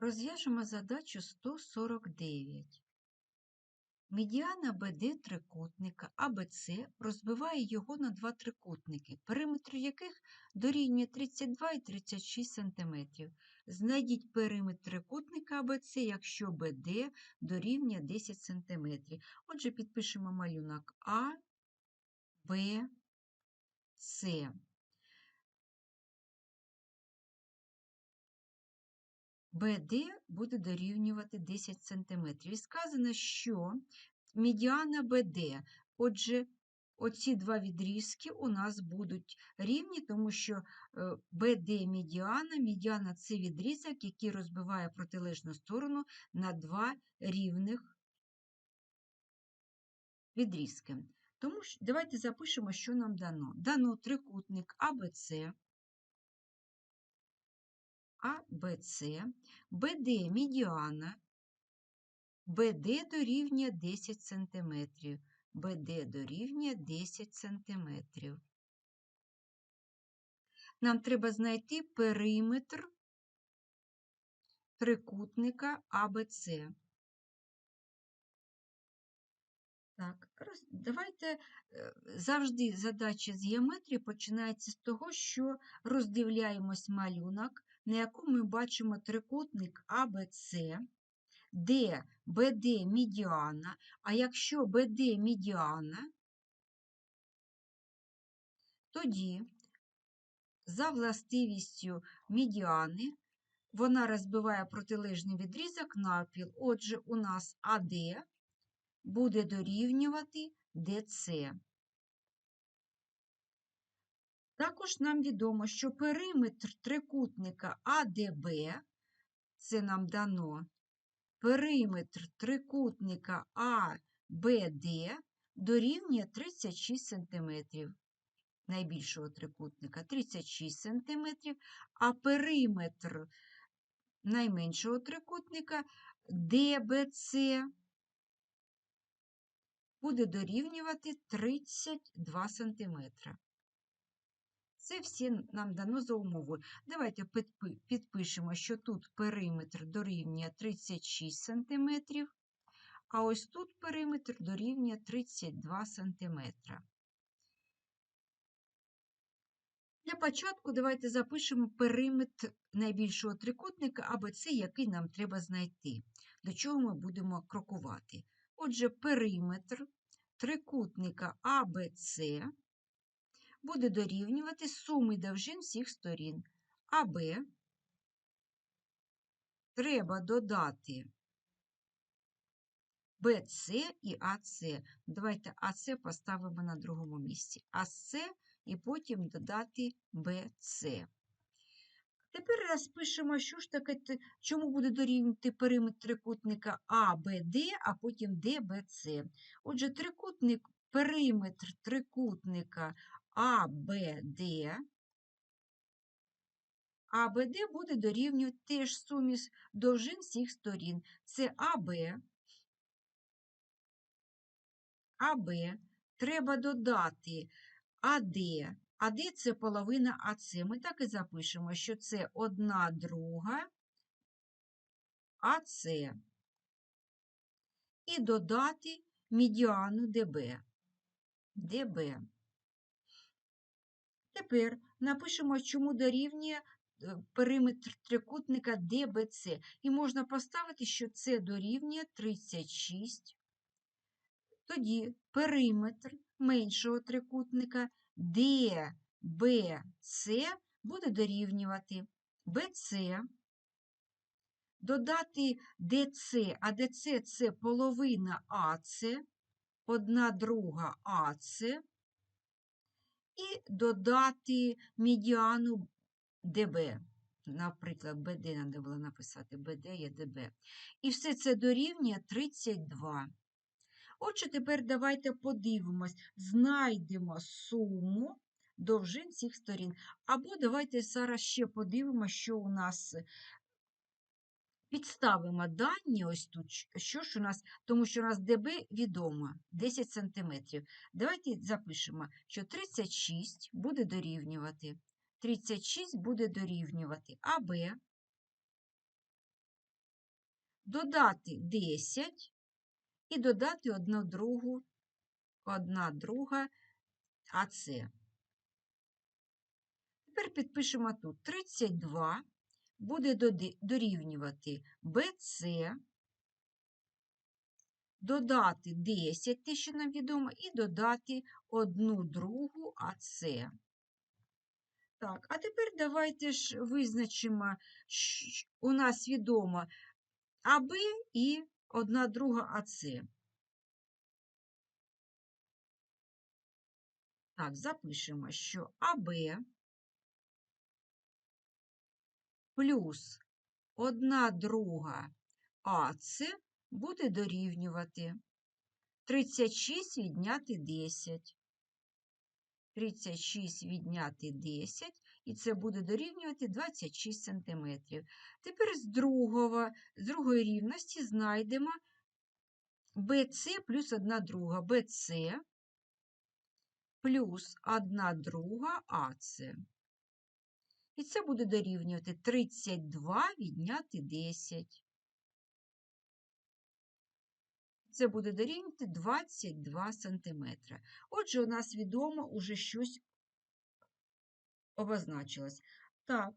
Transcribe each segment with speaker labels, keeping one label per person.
Speaker 1: Розв'яжемо задачу 149. Медіана БД трикутника АБЦ розбиває його на два трикутники, периметр яких дорівнює 32 і 36 см. Знайдіть периметр трикутника АБЦ, якщо БД дорівнює 10 см. Отже, підпишемо малюнок А, Б, С. БД буде дорівнювати 10 см. І сказано, що медіана БД. Отже, оці два відрізки у нас будуть рівні, тому що БД медіана, медіана це відрізок, який розбиває протилежну сторону на два рівних відрізки. Тому давайте запишемо, що нам дано. Дано трикутник АБЦ. АБЦ, БД медіана, БД дорівнює 10 см, БД дорівнює 10 см. Нам треба знайти периметр трикутника АБЦ. Так, давайте е, завжди задача з геометрії починається з того, що роздивляємось малюнок, на якому ми бачимо трикутник АБЦ, де БД медіана, а якщо БД медіана, тоді за властивістю медіани вона розбиває протилежний відрізок навпіл. Отже, у нас АД буде дорівнювати ДЦ. Також нам відомо, що периметр трикутника АДБ, це нам дано, периметр трикутника АБД дорівнює 36 см. Найбільшого трикутника 36 см, а периметр найменшого трикутника ДБЦ буде дорівнювати 32 см. Це всі нам дано за умовою. Давайте підпишемо, що тут периметр дорівнює 36 см, а ось тут периметр дорівнює 32 см. Для початку давайте запишемо периметр найбільшого трикутника АБЦ, який нам треба знайти, до чого ми будемо крокувати. Отже, периметр трикутника АБЦ буде дорівнювати суми довжин всіх сторін. АБ треба додати БЦ і АЦ. Давайте АЦ поставимо на другому місці. АС і потім додати БЦ. Тепер розпишемо, що ж таке, чому буде дорівнювати периметр трикутника АБД, а потім ДБЦ. Отже, трикутник, периметр трикутника АБД. АБД буде дорівнювати теж сумі довжин всіх сторін. Це АБ. АБ. Треба додати АД. АД це половина АЦ. Ми так і запишемо, що це одна друга АЦ. І додати медіану ДБ. ДБ. Тепер напишемо, чому дорівнює е, периметр трикутника ДБЦ. І можна поставити, що це дорівнює 36. Тоді периметр меншого трикутника ДБЦ буде дорівнювати БЦ, додати ДЦ, а ДЦ це половина АЦ, одна друга АЦ і додати медіану ДБ. Наприклад, БД треба було написати БД є ДБ. І все це дорівнює 32. Отже, тепер давайте подивимось, знайдемо суму довжин цих сторін. Або давайте зараз ще подивимося, що у нас Підставимо дані ось тут, що ж у нас, тому що у нас ДБ відомо 10 см. Давайте запишемо, що 36 буде дорівнювати. 36 буде дорівнювати АБ додати 10 і додати одну другу, одна друга АЦ. Тепер підпишемо тут 32 буде дорівнювати BC, додати 10, те, що нам відомо, і додати одну другу АЦ. Так, а тепер давайте ж визначимо, у нас відомо АБ і одна друга АЦ. Так, запишемо, що АБ плюс одна друга АЦ буде дорівнювати 36 відняти 10. 36 відняти 10, і це буде дорівнювати 26 см. Тепер з, другого, з другої рівності знайдемо BC плюс 1 друга BC плюс 1 друга AC. І це буде дорівнювати 32 відняти 10. Це буде дорівнювати 22 см. Отже, у нас відомо уже щось обозначилось. Так,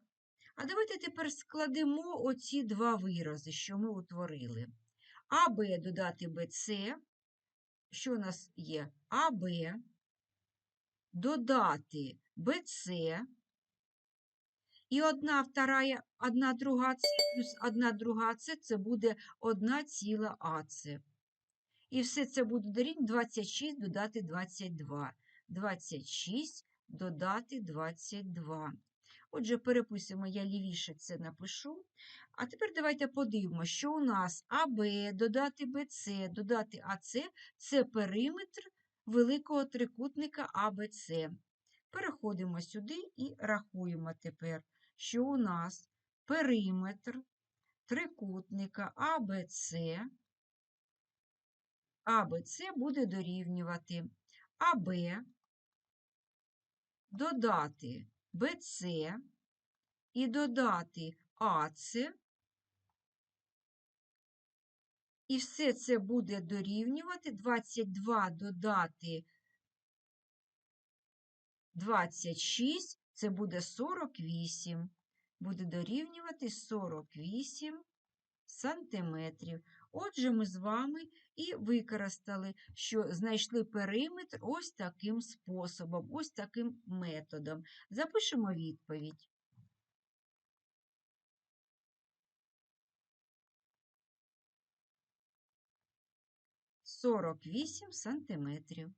Speaker 1: а давайте тепер складемо оці два вирази, що ми утворили. АБ додати БЦ. Що у нас є? АБ додати БЦ. І одна вторая, одна друга С плюс одна друга С це буде одна ціла АЦ. І все це буде дорівнювати 26 додати 22. 26 додати 22. Отже, переписуємо, я лівіше це напишу. А тепер давайте подивимося, що у нас АБ додати БЦ, додати АЦ це периметр великого трикутника АБЦ. Переходимо сюди і рахуємо тепер, що у нас периметр трикутника АБЦ АБЦ буде дорівнювати АБ, додати БЦ і додати АЦ. І все це буде дорівнювати 22 додати 26, це буде 48. Буде дорівнювати 48 сантиметрів. Отже, ми з вами і використали, що знайшли периметр ось таким способом, ось таким методом. Запишемо відповідь. Сорок вісім сантиметрів.